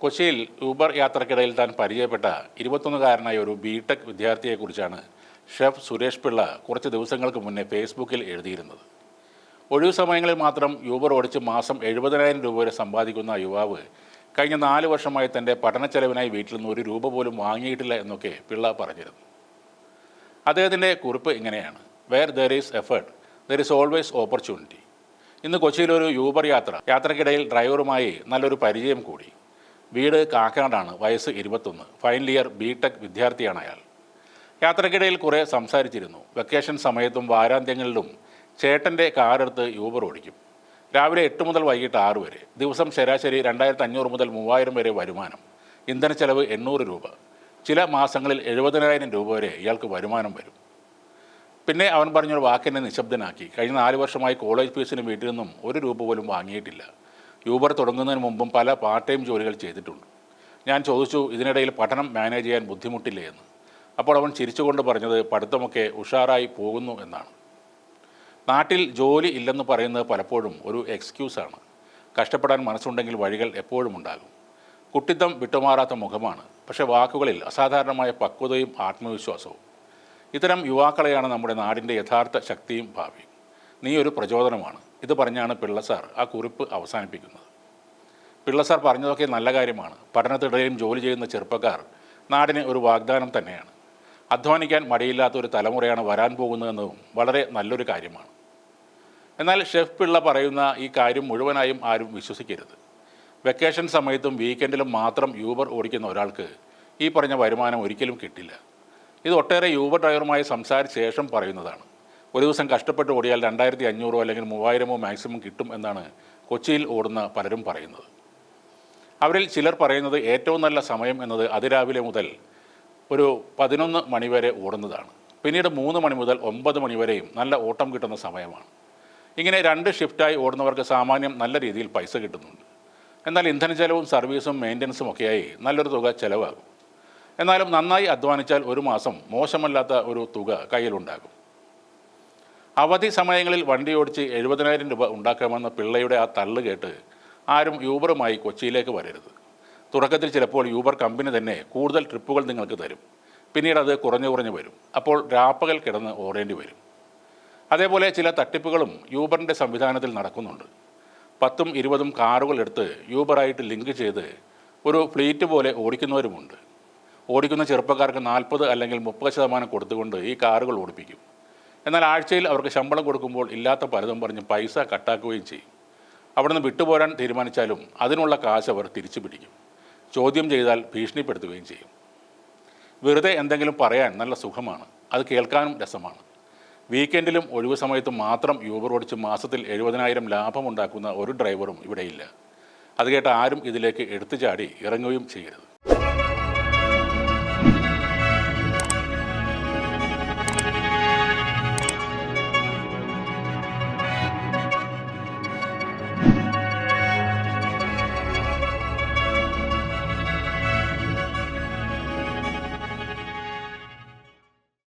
കൊച്ചിയിൽ ഊബർ യാത്രക്കിടയിൽ താൻ പരിചയപ്പെട്ട ഇരുപത്തൊന്നുകാരനായ ഒരു ബി ടെക് വിദ്യാർത്ഥിയെക്കുറിച്ചാണ് ഷെഫ് സുരേഷ് പിള്ള കുറച്ച് ദിവസങ്ങൾക്ക് മുന്നേ ഫേസ്ബുക്കിൽ എഴുതിയിരുന്നത്. ഒഴിവു സമയങ്ങളിൽ മാത്രം യൂബർ ഓടിച്ച് മാസം എഴുപതിനായിരം രൂപ വരെ സമ്പാദിക്കുന്ന യുവാവ് കഴിഞ്ഞ നാല് വർഷമായി തന്റെ പഠന ചെലവിനായി വീട്ടിൽ നിന്ന് ഒരു രൂപ പോലും വാങ്ങിയിട്ടില്ല എന്നൊക്കെ പിള്ള പറഞ്ഞിരുന്നു. അദ്ദേഹത്തിന്റെ കുറിപ്പ് ഇങ്ങനെയാണ്. Where there is effort there is always opportunity ഇന്ന് കൊച്ചിയിലൊരു യൂബർ യാത്ര യാത്രക്കിടയിൽ ഡ്രൈവറുമായി നല്ലൊരു പരിചയം കൂടി. വീട് കാക്കനാടാണ് വയസ്സ് ഇരുപത്തൊന്ന്. ഫൈനൽ ഇയർ ബി ടെക് വിദ്യാർത്ഥിയാണ് അയാൾ. യാത്രക്കിടയിൽ കുറേ സംസാരിച്ചിരുന്നു. വെക്കേഷൻ സമയത്തും വാരാന്ത്യങ്ങളിലും ചേട്ടന്റെ കാറെടുത്ത് യൂബർ ഓടിക്കും. രാവിലെ എട്ട് മുതൽ വൈകിട്ട് ആറ് വരെ. ദിവസം ശരാശരി രണ്ടായിരത്തി അഞ്ഞൂറ് മുതൽ മൂവായിരം വരെ വരുമാനം. ഇന്ധന ചെലവ് എണ്ണൂറ് രൂപ. ചില മാസങ്ങളിൽ എഴുപതിനായിരം രൂപ വരെ ഇയാൾക്ക് വരുമാനം വരും. പിന്നെ അവൻ പറഞ്ഞൊരു വാക്കിനെ നിശബ്ദനാക്കി. കഴിഞ്ഞ നാല് വർഷമായി കോളേജ് ഫീസിന് വീട്ടിൽ നിന്നും ഒരു രൂപ പോലും വാങ്ങിയിട്ടില്ല. യൂബർ തുടങ്ങുന്നതിന് മുമ്പും പല പാർട്ട് ടൈം ജോലികൾ ചെയ്തിട്ടുണ്ട്. ഞാൻ ചോദിച്ചു ഇതിനിടയിൽ പഠനം മാനേജ് ചെയ്യാൻ ബുദ്ധിമുട്ടില്ലേ എന്ന്. അപ്പോൾ അവൻ ചിരിച്ചുകൊണ്ട് പറഞ്ഞത് പഠിത്തമൊക്കെ ഉഷാറായി പോകുന്നു എന്നാണ്. നാട്ടിൽ ജോലി ഇല്ലെന്ന് പറയുന്നത് പലപ്പോഴും ഒരു എക്സ്ക്യൂസാണ് കഷ്ടപ്പെടാൻ മനസ്സുണ്ടെങ്കിൽ വഴികൾ എപ്പോഴും ഉണ്ടാകും. കുട്ടിത്തം വിട്ടുമാറാത്ത മുഖമാണ്. പക്ഷേ വാക്കുകളിൽ അസാധാരണമായ പക്വതയും ആത്മവിശ്വാസവും. ഇത്തരം യുവാക്കളെയാണ് നമ്മുടെ നാടിന്റെ യഥാർത്ഥ ശക്തിയും ഭാവിയും. നീ ഒരു പ്രചോദനമാണ്. ഇത് പറഞ്ഞാണ് പിള്ള സാർ ആ കുറിപ്പ് അവസാനിപ്പിക്കുന്നത്. പിള്ള സാർ പറഞ്ഞതൊക്കെ നല്ല കാര്യമാണ്. പഠനത്തിടയിലും ജോലി ചെയ്യുന്ന ചെറുപ്പക്കാർ നാടിന് ഒരു വാഗ്ദാനം തന്നെയാണ്. അധ്വാനിക്കാൻ മടിയില്ലാത്ത ഒരു തലമുറയാണ് വരാൻ പോകുന്നതെന്നതും വളരെ നല്ലൊരു കാര്യമാണ്. എന്നാൽ ഷെഫ് പിള്ള പറയുന്ന ഈ കാര്യം മുഴുവനായും ആരും വിശ്വസിക്കരുത്. വെക്കേഷൻ സമയത്തും വീക്കെൻഡിലും മാത്രം യൂബർ ഓടിക്കുന്ന ഒരാൾക്ക് ഈ പറഞ്ഞ വരുമാനം ഒരിക്കലും കിട്ടില്ല. ഇത് ഒട്ടേറെ യൂബർ ഡ്രൈവറുമായി സംസാരിച്ച ശേഷം പറയുന്നതാണ്. ഒരു ദിവസം കഷ്ടപ്പെട്ട് ഓടിയാൽ രണ്ടായിരത്തി അഞ്ഞൂറോ അല്ലെങ്കിൽ മൂവായിരമോ മാക്സിമം കിട്ടും എന്നാണ് കൊച്ചിയിൽ ഓടുന്ന പലരും പറയുന്നത്. അവരിൽ ചിലർ പറയുന്നത് ഏറ്റവും നല്ല സമയം എന്നത് അതിരാവിലെ മുതൽ ഒരു പതിനൊന്ന് മണിവരെ ഓടുന്നതാണ്. പിന്നീട് മൂന്ന് മണി മുതൽ ഒമ്പത് മണിവരെയും നല്ല ഓട്ടം കിട്ടുന്ന സമയമാണ്. ഇങ്ങനെ രണ്ട് ഷിഫ്റ്റായി ഓടുന്നവർക്ക് സാമാന്യം നല്ല രീതിയിൽ പൈസ കിട്ടുന്നുണ്ട്. എന്നാൽ ഇന്ധന ചെലവും സർവീസും മെയിന്റനൻസും ഒക്കെയായി നല്ലൊരു തുക ചിലവാകും. എന്നാലും നന്നായി അധ്വാനിച്ചാൽ ഒരു മാസം മോശമല്ലാത്ത ഒരു തുക കയ്യിലുണ്ടാകും. അവധി സമയങ്ങളിൽ വണ്ടി ഓടിച്ച് എഴുപതിനായിരം രൂപ ഉണ്ടാക്കാമെന്ന പിള്ളയുടെ ആ തള്ളു കേട്ട് ആരും യൂബറുമായി കൊച്ചിയിലേക്ക് വരരുത്. തുടക്കത്തിൽ ചിലപ്പോൾ യൂബർ കമ്പനി തന്നെ കൂടുതൽ ട്രിപ്പുകൾ നിങ്ങൾക്ക് തരും. പിന്നീട് അത് കുറഞ്ഞു കുറഞ്ഞു വരും. അപ്പോൾ രാപ്പകൽ കിടന്ന് ഓടേണ്ടി വരും. അതേപോലെ ചില തട്ടിപ്പുകളും യൂബറിന്റെ സംവിധാനത്തിൽ നടക്കുന്നുണ്ട്. പത്തും ഇരുപതും കാറുകൾ എടുത്ത് യൂബറായിട്ട് ലിങ്ക് ചെയ്ത് ഒരു ഫ്ലീറ്റ് പോലെ ഓടിക്കുന്നവരുമുണ്ട്. ഓടിക്കുന്ന ചെറുപ്പക്കാർക്ക് നാൽപ്പത് അല്ലെങ്കിൽ മുപ്പത് ശതമാനം കൊടുത്തുകൊണ്ട് ഈ കാറുകൾ ഓടിപ്പിക്കും. എന്നാൽ ആഴ്ചയിൽ അവർക്ക് ശമ്പളം കൊടുക്കുമ്പോൾ ഇല്ലാത്ത പലതും പറഞ്ഞ് പൈസ കട്ടാക്കുകയും ചെയ്യും. അവിടുന്ന് വിട്ടുപോരാൻ തീരുമാനിച്ചാലും അതിനുള്ള കാശ് അവർ തിരിച്ചു പിടിക്കും. ചോദ്യം ചെയ്താൽ ഭീഷണിപ്പെടുത്തുകയും ചെയ്യും. വെറുതെ എന്തെങ്കിലും പറയാൻ നല്ല സുഖമാണ്. അത് കേൾക്കാനും രസമാണ്. വീക്കെൻഡിലും ഒഴിവു സമയത്തും മാത്രം യൂബർ ഓടിച്ച് മാസത്തിൽ എഴുപതിനായിരം ലാഭമുണ്ടാക്കുന്ന ഒരു ഡ്രൈവറും ഇവിടെയില്ല. അത് കേട്ട് ആരും ഇതിലേക്ക് എടുത്തു ചാടി ഇറങ്ങുകയും ചെയ്യരുത്.